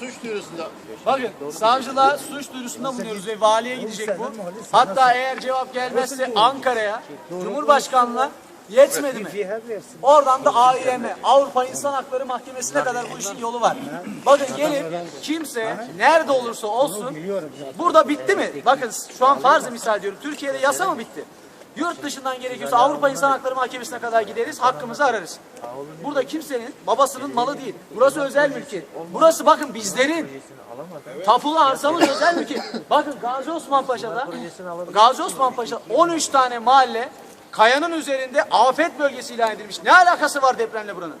suç duyurusunda Bakın savcılığa suç duyurusunda bulunuyoruz ve valiye gidecek bu. Hatta eğer cevap gelmezse Ankara'ya, Cumhurbaşkanlığına yetmedi mi? Oradan da AİM, Avrupa İnsan Hakları Mahkemesi'ne kadar bu işin yolu var. Bakın gelin kimse nerede olursa olsun burada bitti mi? Bakın şu an farz misal diyorum. Türkiye'de yasa mı bitti? Yurt dışından gerekiyorsa Avrupa İnsan Hakları Mahkemesi'ne kadar gideriz, hakkımızı ararız. Burada kimsenin babasının malı değil. Burası özel mülkiyet. Burası bakın bizlerin. Tapulu arsamız özel mülkiyet. Bakın Gazi Osman Paşa'da, Gazi Osman Paşa 13 tane mahalle kayanın üzerinde afet bölgesi ilan edilmiş. Ne alakası var depremle buranın?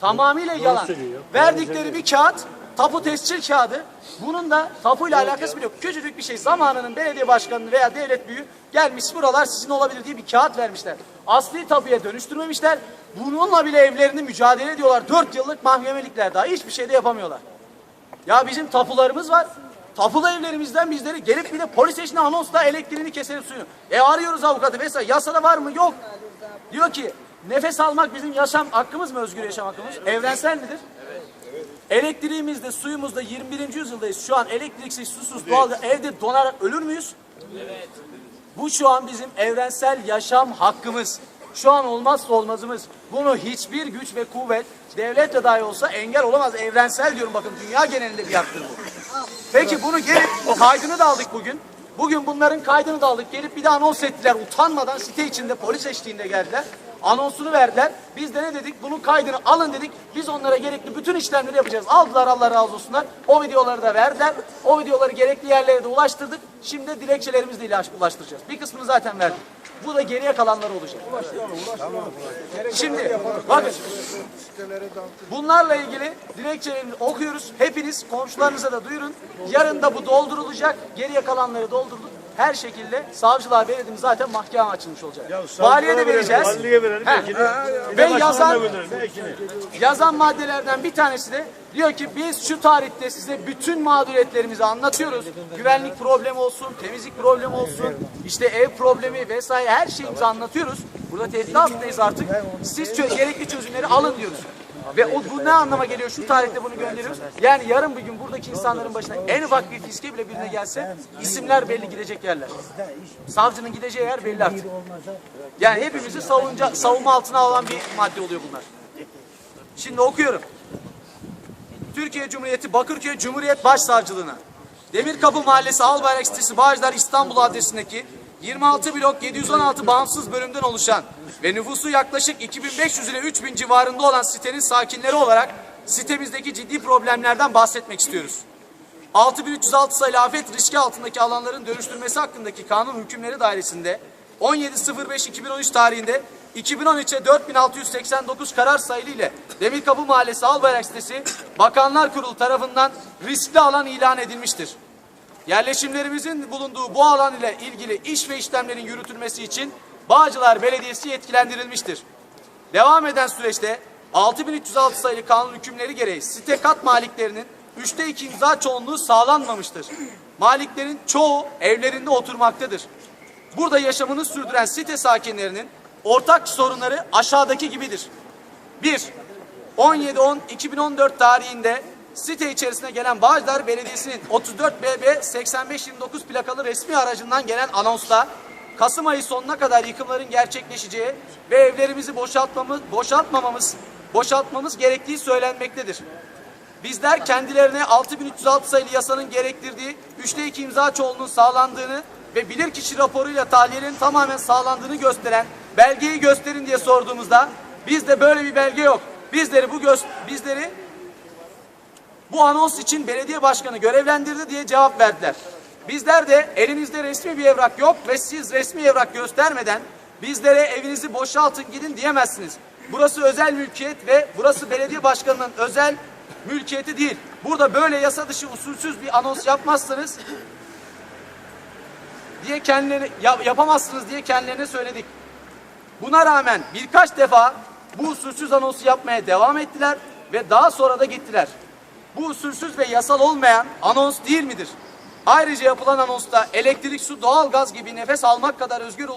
Tamamıyla yalan. Verdikleri bir kağıt, tapu tescil kağıdı. Bunun da tapuyla alakası bile yok. Küçücük bir şey. Zamanının belediye başkanı veya devlet büyüğü gelmiş buralar sizin olabilir diye bir kağıt vermişler. Asli tapuya dönüştürmemişler. Bununla bile evlerini mücadele ediyorlar. Dört yıllık mahkemelikler daha hiçbir şey de yapamıyorlar. Ya bizim tapularımız var. Tapulu evlerimizden bizleri gelip bir de polis eşine anonsla elektriğini keselim suyunu. E arıyoruz avukatı vesaire. Yasada var mı? Yok. Diyor ki nefes almak bizim yaşam hakkımız mı? Özgür yaşam hakkımız. Evrensel midir? Elektriğimizde, suyumuzda 21. yüzyıldayız. Şu an elektriksiz, susuz, doğal evde donarak ölür müyüz? Bu şu an bizim evrensel yaşam hakkımız. Şu an olmazsa olmazımız. Bunu hiçbir güç ve kuvvet devlet de dahi olsa engel olamaz. Evrensel diyorum bakın dünya genelinde bir haktır bu. Peki bunu gelip kaydını da aldık bugün. Bugün bunların kaydını da aldık. Gelip bir de anons ettiler. Utanmadan site içinde polis eşliğinde geldiler. Anonsunu verdiler. Biz de ne dedik? Bunun kaydını alın dedik. Biz onlara gerekli bütün işlemleri yapacağız. Aldılar Allah razı olsunlar. O videoları da verdiler. O videoları gerekli yerlere de ulaştırdık. Şimdi dilekçelerimizle ilaç- ulaştıracağız. Bir kısmını zaten verdik. Bu da geriye kalanlar olacak. Şimdi bakın bunlarla ilgili dilekçelerimizi okuyoruz. Hepiniz komşularınıza da duyurun. Yarın da bu doldurulacak. Geriye kalanları doldurduk. Her şekilde savcılığa verildiğimiz zaten mahkeme açılmış olacak. Valiye de vereceğiz. Valiliğe verelim. Belki de. Ve yazan yazan maddelerden bir tanesi de diyor ki biz şu tarihte size bütün mağduriyetlerimizi anlatıyoruz. Güvenlik problemi olsun, temizlik problemi olsun, işte ev problemi vesaire her şeyimizi anlatıyoruz. Burada tehdit altındayız artık. Siz çö- gerekli çözümleri alın diyoruz. Ve o bu ne anlama geliyor? Şu tarihte bunu gönderiyoruz. Yani yarın bir gün buradaki insanların başına en ufak bir fiske bile birine gelse isimler belli gidecek yerler. Savcının gideceği yer belli artık. Yani hepimizi savunca, savunma altına alan bir madde oluyor bunlar. Şimdi okuyorum. Türkiye Cumhuriyeti Bakırköy Cumhuriyet Başsavcılığına Demirkapı Mahallesi Albayrak sitesi Bağcılar İstanbul adresindeki 26 blok 716 bağımsız bölümden oluşan ve nüfusu yaklaşık 2500 ile 3000 civarında olan sitenin sakinleri olarak sitemizdeki ciddi problemlerden bahsetmek istiyoruz. 6306 sayılı afet riski altındaki alanların dönüştürmesi hakkındaki kanun hükümleri dairesinde 17.05.2013 tarihinde 2013'e 4689 karar sayılı ile Demirkapı Mahallesi Albayrak sitesi Bakanlar Kurulu tarafından riskli alan ilan edilmiştir. Yerleşimlerimizin bulunduğu bu alan ile ilgili iş ve işlemlerin yürütülmesi için Bağcılar Belediyesi yetkilendirilmiştir. Devam eden süreçte 6306 sayılı kanun hükümleri gereği site kat maliklerinin üçte iki imza çoğunluğu sağlanmamıştır. Maliklerin çoğu evlerinde oturmaktadır. Burada yaşamını sürdüren site sakinlerinin ortak sorunları aşağıdaki gibidir. 1. 17-10-2014 tarihinde site içerisine gelen Bağcılar Belediyesi'nin 34 BB 8529 plakalı resmi aracından gelen anonsla Kasım ayı sonuna kadar yıkımların gerçekleşeceği ve evlerimizi boşaltmamız, boşaltmamamız, boşaltmamız gerektiği söylenmektedir. Bizler kendilerine 6306 sayılı yasanın gerektirdiği 3'te 2 imza çoğunluğun sağlandığını ve bilirkişi raporuyla tahliyelerin tamamen sağlandığını gösteren belgeyi gösterin diye sorduğumuzda bizde böyle bir belge yok. Bizleri bu bizleri bu anons için belediye başkanı görevlendirdi diye cevap verdiler. Bizler de elinizde resmi bir evrak yok ve siz resmi evrak göstermeden bizlere evinizi boşaltın gidin diyemezsiniz. Burası özel mülkiyet ve burası belediye başkanının özel mülkiyeti değil. Burada böyle yasa dışı usulsüz bir anons yapmazsanız diye kendileri yap- yapamazsınız diye kendilerine söyledik. Buna rağmen birkaç defa bu usulsüz anonsu yapmaya devam ettiler ve daha sonra da gittiler. Bu usulsüz ve yasal olmayan anons değil midir? Ayrıca yapılan anonsta elektrik, su, doğalgaz gibi nefes almak kadar özgür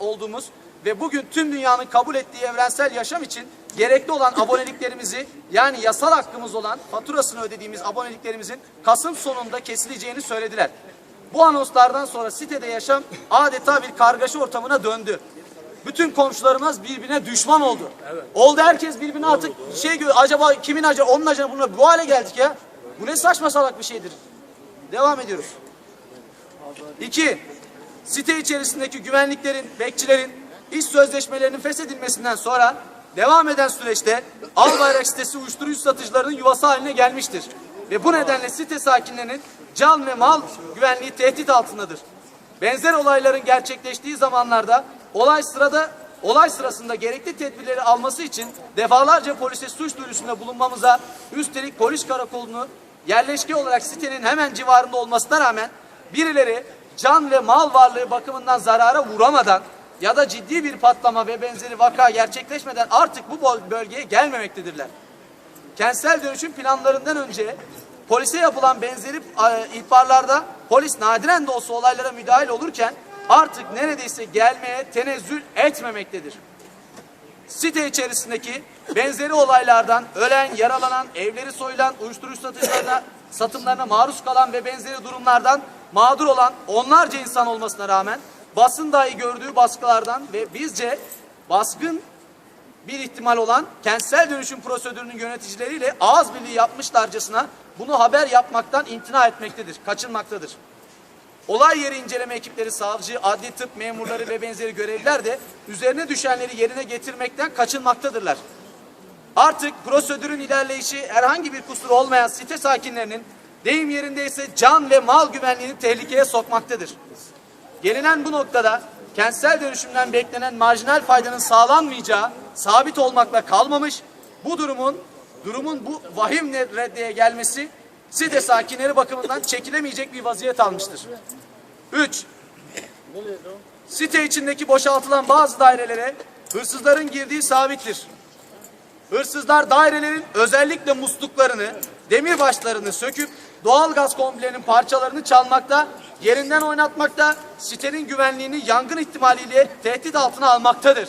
olduğumuz, ve bugün tüm dünyanın kabul ettiği evrensel yaşam için gerekli olan aboneliklerimizi yani yasal hakkımız olan faturasını ödediğimiz aboneliklerimizin Kasım sonunda kesileceğini söylediler. Bu anonslardan sonra sitede yaşam adeta bir kargaşa ortamına döndü. Bütün komşularımız birbirine düşman oldu. Oldu herkes birbirine artık şey acaba kimin acaba onun acaba bununla bu hale geldik ya. Bu ne saçma salak bir şeydir. Devam ediyoruz. İki, site içerisindeki güvenliklerin, bekçilerin iş sözleşmelerinin feshedilmesinden sonra devam eden süreçte Albayrak sitesi uyuşturucu satıcılarının yuvası haline gelmiştir. Ve bu nedenle site sakinlerinin can ve mal güvenliği tehdit altındadır. Benzer olayların gerçekleştiği zamanlarda olay sırada olay sırasında gerekli tedbirleri alması için defalarca polise suç duyurusunda bulunmamıza üstelik polis karakolunu yerleşke olarak sitenin hemen civarında olmasına rağmen birileri can ve mal varlığı bakımından zarara vuramadan ya da ciddi bir patlama ve benzeri vaka gerçekleşmeden artık bu böl- bölgeye gelmemektedirler. Kentsel dönüşüm planlarından önce polise yapılan benzeri ihbarlarda polis nadiren de olsa olaylara müdahil olurken artık neredeyse gelmeye tenezzül etmemektedir. Site içerisindeki benzeri olaylardan ölen, yaralanan, evleri soyulan, uyuşturucu satışlarına, satımlarına maruz kalan ve benzeri durumlardan mağdur olan onlarca insan olmasına rağmen basın dahi gördüğü baskılardan ve bizce baskın bir ihtimal olan kentsel dönüşüm prosedürünün yöneticileriyle ağız birliği yapmışlarcasına bunu haber yapmaktan imtina etmektedir, kaçınmaktadır. Olay yeri inceleme ekipleri, savcı, adli tıp memurları ve benzeri görevliler de üzerine düşenleri yerine getirmekten kaçınmaktadırlar. Artık prosedürün ilerleyişi herhangi bir kusur olmayan site sakinlerinin deyim yerindeyse can ve mal güvenliğini tehlikeye sokmaktadır. Gelinen bu noktada kentsel dönüşümden beklenen marjinal faydanın sağlanmayacağı sabit olmakla kalmamış. Bu durumun durumun bu vahim reddeye gelmesi site sakinleri bakımından çekilemeyecek bir vaziyet almıştır. 3. Site içindeki boşaltılan bazı dairelere hırsızların girdiği sabittir. Hırsızlar dairelerin özellikle musluklarını, demirbaşlarını söküp doğal gaz kombilerinin parçalarını çalmakta, yerinden oynatmakta, sitenin güvenliğini yangın ihtimaliyle tehdit altına almaktadır.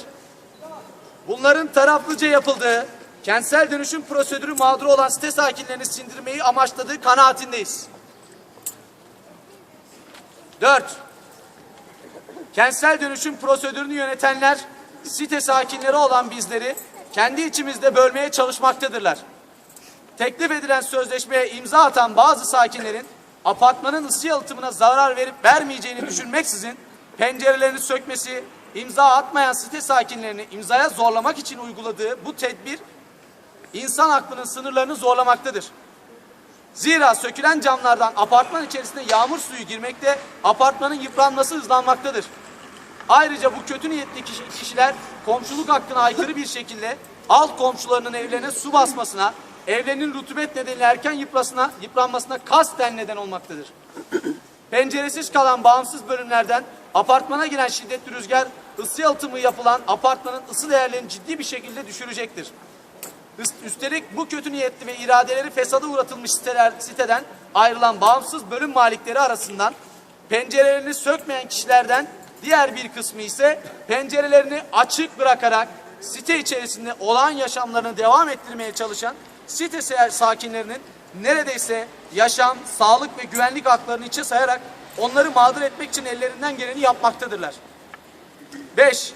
Bunların taraflıca yapıldığı, kentsel dönüşüm prosedürü mağduru olan site sakinlerini sindirmeyi amaçladığı kanaatindeyiz. 4. Kentsel dönüşüm prosedürünü yönetenler site sakinleri olan bizleri kendi içimizde bölmeye çalışmaktadırlar. Teklif edilen sözleşmeye imza atan bazı sakinlerin apartmanın ısı yalıtımına zarar verip vermeyeceğini düşünmeksizin pencerelerini sökmesi, imza atmayan site sakinlerini imzaya zorlamak için uyguladığı bu tedbir insan aklının sınırlarını zorlamaktadır. Zira sökülen camlardan apartman içerisine yağmur suyu girmekte, apartmanın yıpranması hızlanmaktadır. Ayrıca bu kötü niyetli kişi- kişiler komşuluk hakkına aykırı bir şekilde alt komşularının evlerine su basmasına, evlerinin rutubet nedeniyle erken yıprasına, yıpranmasına kasten neden olmaktadır. Penceresiz kalan bağımsız bölümlerden apartmana giren şiddetli rüzgar ısı yalıtımı yapılan apartmanın ısı değerlerini ciddi bir şekilde düşürecektir. Üst- Üstelik bu kötü niyetli ve iradeleri fesada uğratılmış siteler, siteden ayrılan bağımsız bölüm malikleri arasından pencerelerini sökmeyen kişilerden diğer bir kısmı ise pencerelerini açık bırakarak site içerisinde olan yaşamlarını devam ettirmeye çalışan site sakinlerinin neredeyse yaşam, sağlık ve güvenlik haklarını içe sayarak onları mağdur etmek için ellerinden geleni yapmaktadırlar. 5.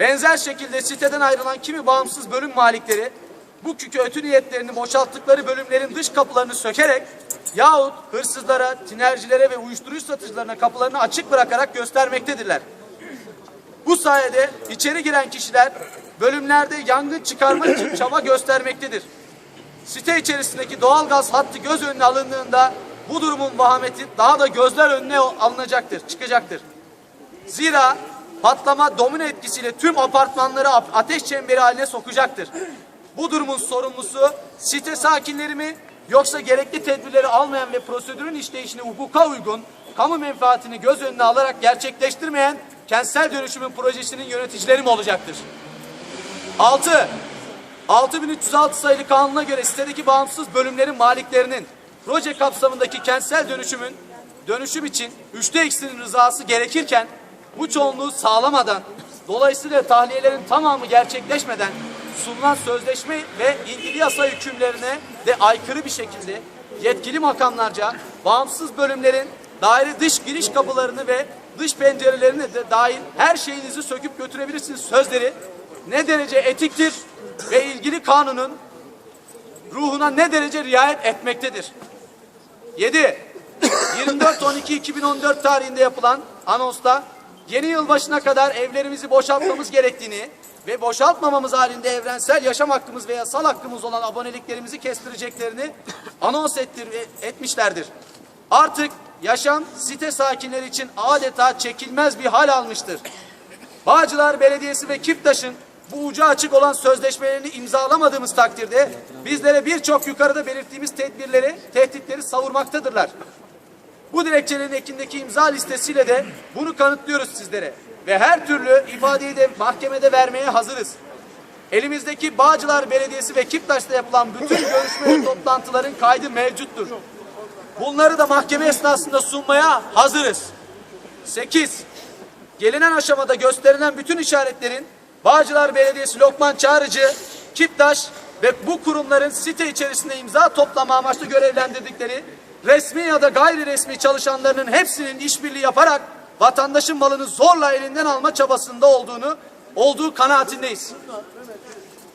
Benzer şekilde siteden ayrılan kimi bağımsız bölüm malikleri bu kötü niyetlerini boşalttıkları bölümlerin dış kapılarını sökerek yahut hırsızlara, tinercilere ve uyuşturucu satıcılarına kapılarını açık bırakarak göstermektedirler. Bu sayede içeri giren kişiler bölümlerde yangın çıkarmak için çaba göstermektedir. Site içerisindeki doğal gaz hattı göz önüne alındığında bu durumun vahameti daha da gözler önüne alınacaktır, çıkacaktır. Zira patlama domino etkisiyle tüm apartmanları ateş çemberi haline sokacaktır. Bu durumun sorumlusu site sakinleri mi yoksa gerekli tedbirleri almayan ve prosedürün işleyişine hukuka uygun kamu menfaatini göz önüne alarak gerçekleştirmeyen kentsel dönüşümün projesinin yöneticileri mi olacaktır? 6. 6306 sayılı kanuna göre sitedeki bağımsız bölümlerin maliklerinin proje kapsamındaki kentsel dönüşümün dönüşüm için üçte ikisinin rızası gerekirken bu çoğunluğu sağlamadan dolayısıyla tahliyelerin tamamı gerçekleşmeden sunulan sözleşme ve ilgili yasa hükümlerine de aykırı bir şekilde yetkili makamlarca bağımsız bölümlerin daire dış giriş kapılarını ve dış pencerelerini de dahil her şeyinizi söküp götürebilirsiniz sözleri ne derece etiktir ve ilgili kanunun ruhuna ne derece riayet etmektedir. 7. 24-12-2014 tarihinde yapılan anonsta yeni yılbaşına kadar evlerimizi boşaltmamız gerektiğini ve boşaltmamamız halinde evrensel yaşam hakkımız ve yasal hakkımız olan aboneliklerimizi kestireceklerini anons ettir, etmişlerdir. Artık yaşam site sakinleri için adeta çekilmez bir hal almıştır. Bağcılar Belediyesi ve Kiptaş'ın bu ucu açık olan sözleşmelerini imzalamadığımız takdirde bizlere birçok yukarıda belirttiğimiz tedbirleri, tehditleri savurmaktadırlar. Bu dilekçelerin ekindeki imza listesiyle de bunu kanıtlıyoruz sizlere. Ve her türlü ifadeyi de mahkemede vermeye hazırız. Elimizdeki Bağcılar Belediyesi ve Kiptaş'ta yapılan bütün görüşme ve toplantıların kaydı mevcuttur. Bunları da mahkeme esnasında sunmaya hazırız. 8. Gelinen aşamada gösterilen bütün işaretlerin Bağcılar Belediyesi Lokman Çağrıcı, Kiptaş ve bu kurumların site içerisinde imza toplama amaçlı görevlendirdikleri resmi ya da gayri resmi çalışanlarının hepsinin işbirliği yaparak vatandaşın malını zorla elinden alma çabasında olduğunu olduğu kanaatindeyiz.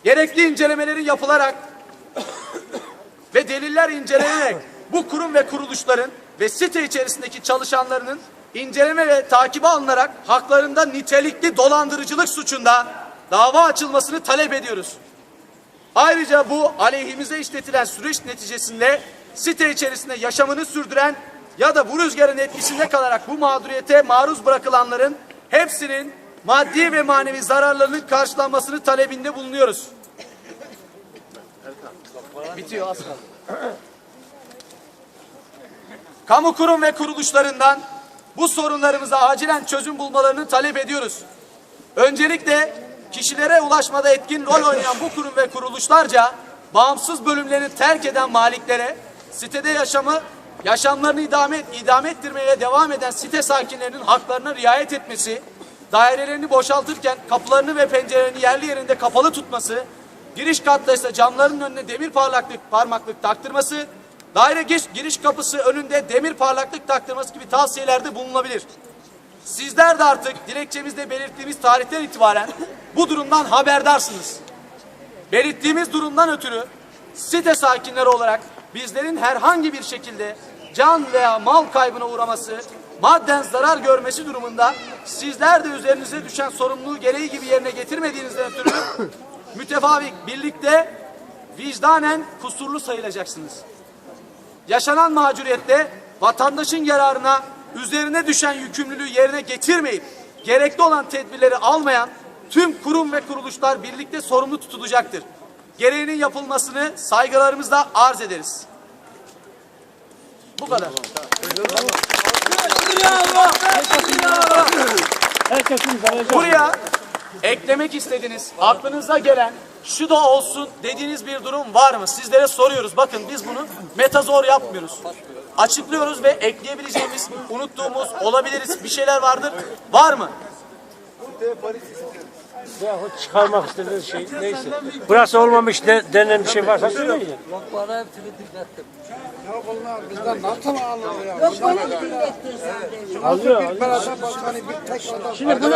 Gerekli incelemelerin yapılarak ve deliller incelenerek bu kurum ve kuruluşların ve site içerisindeki çalışanlarının inceleme ve takibe alınarak haklarında nitelikli dolandırıcılık suçunda dava açılmasını talep ediyoruz. Ayrıca bu aleyhimize işletilen süreç neticesinde site içerisinde yaşamını sürdüren ya da bu rüzgarın etkisinde kalarak bu mağduriyete maruz bırakılanların hepsinin maddi ve manevi zararlarının karşılanmasını talebinde bulunuyoruz. Bitiyor az kaldı. Kamu kurum ve kuruluşlarından bu sorunlarımıza acilen çözüm bulmalarını talep ediyoruz. Öncelikle kişilere ulaşmada etkin rol oynayan bu kurum ve kuruluşlarca bağımsız bölümlerini terk eden maliklere sitede yaşamı yaşamlarını idame, idame ettirmeye devam eden site sakinlerinin haklarına riayet etmesi, dairelerini boşaltırken kapılarını ve pencerelerini yerli yerinde kapalı tutması, giriş katta ise camların önüne demir parlaklık parmaklık taktırması, daire giriş, giriş kapısı önünde demir parlaklık taktırması gibi tavsiyelerde bulunabilir. Sizler de artık dilekçemizde belirttiğimiz tarihten itibaren bu durumdan haberdarsınız. Belirttiğimiz durumdan ötürü site sakinleri olarak bizlerin herhangi bir şekilde can veya mal kaybına uğraması, madden zarar görmesi durumunda sizler de üzerinize düşen sorumluluğu gereği gibi yerine getirmediğinizden ötürü mütefavik birlikte vicdanen kusurlu sayılacaksınız. Yaşanan mağduriyette vatandaşın yararına üzerine düşen yükümlülüğü yerine getirmeyip gerekli olan tedbirleri almayan tüm kurum ve kuruluşlar birlikte sorumlu tutulacaktır. Gereğinin yapılmasını saygılarımızla arz ederiz. Bu kadar. Buraya eklemek istediğiniz, aklınıza gelen şu da olsun dediğiniz bir durum var mı? Sizlere soruyoruz. Bakın biz bunu metazor yapmıyoruz. Açıklıyoruz ve ekleyebileceğimiz, unuttuğumuz, olabiliriz bir şeyler vardır. Var mı? Yahut çıkarmak istediğiniz şey neyse. Burası olmamış de, denen bir şey varsa söyleyin. Bana hepsini dinlettim. Ya bunlar bizden nasıl alır ya? Yok bana dinlettin sadece. Alıyor, alıyor. Belediye başkanı bir tek adam. Şimdi bunu